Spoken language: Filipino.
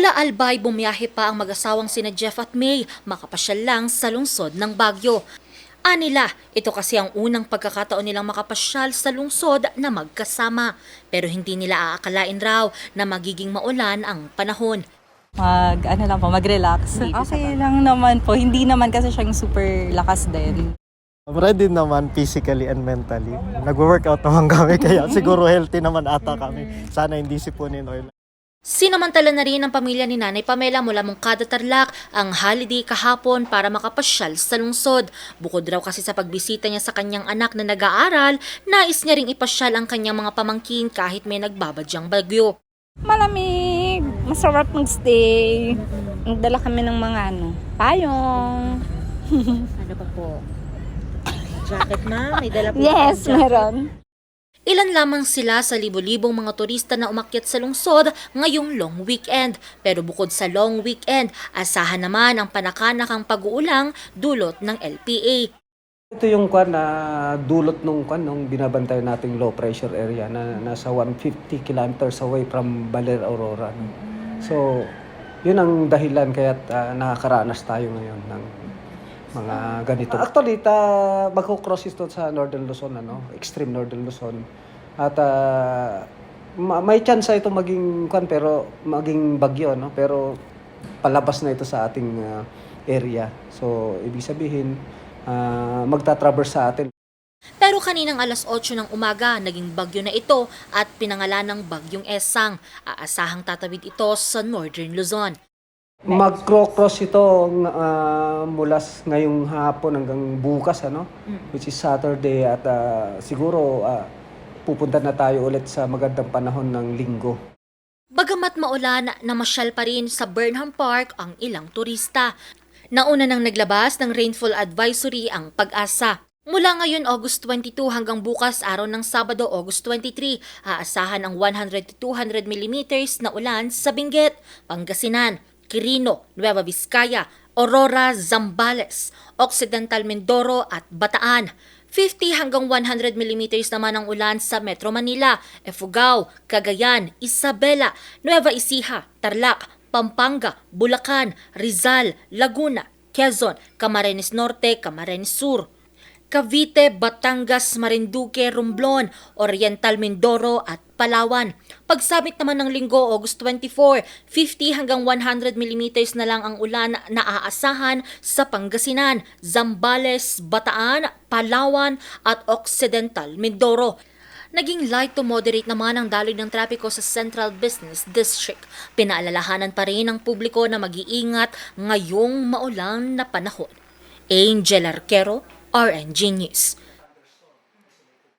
Mula Albay, bumiyahe pa ang mag-asawang sina Jeff at May, makapasyal lang sa lungsod ng Baguio. Anila, ito kasi ang unang pagkakataon nilang makapasyal sa lungsod na magkasama. Pero hindi nila aakalain raw na magiging maulan ang panahon. Mag, ano lang po, mag-relax. Okay lang naman po. Hindi naman kasi siyang super lakas din. I'm ready naman physically and mentally. Nag-workout naman kami kaya siguro healthy naman ata kami. Sana hindi sipunin oil. Sinamantala na rin ng pamilya ni Nanay Pamela mula Mungkada Tarlac ang holiday kahapon para makapasyal sa lungsod. Bukod raw kasi sa pagbisita niya sa kanyang anak na nag-aaral, nais niya ring ipasyal ang kanyang mga pamangkin kahit may nagbabadyang bagyo. Malamig, masarap mag-stay. Nagdala kami ng mga ano, payong. Ano pa po? Jacket ma? May dala Yes, meron. Ilan lamang sila sa libo-libong mga turista na umakyat sa lungsod ngayong long weekend. Pero bukod sa long weekend, asahan naman ang panakanakang pag-uulang dulot ng LPA. Ito yung kwan na dulot nung kwan nung binabantay nating low pressure area na nasa 150 kilometers away from Baler Aurora. So, yun ang dahilan kaya nakakaranas tayo ngayon ng mga ganito. Actually, ta magko-cross ito sa Northern Luzon ano, extreme Northern Luzon. At ah, ma- may chance ito maging kwan pero maging bagyo no, pero palabas na ito sa ating ah, area. So, ibig sabihin ah, magta-traverse sa atin. Pero kaninang alas 8 ng umaga, naging bagyo na ito at pinangalan ng Bagyong Esang. Aasahang tatawid ito sa Northern Luzon. Mag-cross ito ah, mula ngayong hapon hanggang bukas ano, which is Saturday at ah, siguro ah, pupunta na tayo ulit sa magandang panahon ng linggo. Bagamat maulan, namasyal pa rin sa Burnham Park ang ilang turista. Nauna nang naglabas ng rainfall advisory ang pag-asa. Mula ngayon August 22 hanggang bukas araw ng Sabado August 23, aasahan ang 100 to 200 millimeters na ulan sa Benguet, Pangasinan, Quirino, Nueva Vizcaya, Aurora, Zambales, Occidental Mindoro at Bataan. 50 hanggang 100 millimeters naman ang ulan sa Metro Manila, Efugao, Cagayan, Isabela, Nueva Ecija, Tarlac, Pampanga, Bulacan, Rizal, Laguna, Quezon, Camarines Norte, Camarines Sur. Cavite, Batangas, Marinduque, Romblon, Oriental Mindoro at Palawan. Pagsabit naman ng linggo, August 24, 50 hanggang 100 millimeters na lang ang ulan na aasahan sa Pangasinan, Zambales, Bataan, Palawan at Occidental Mindoro. Naging light to moderate naman ang daloy ng trapiko sa Central Business District. Pinaalalahanan pa rin ng publiko na mag-iingat ngayong maulang na panahon. Angel Arquero, are ingenious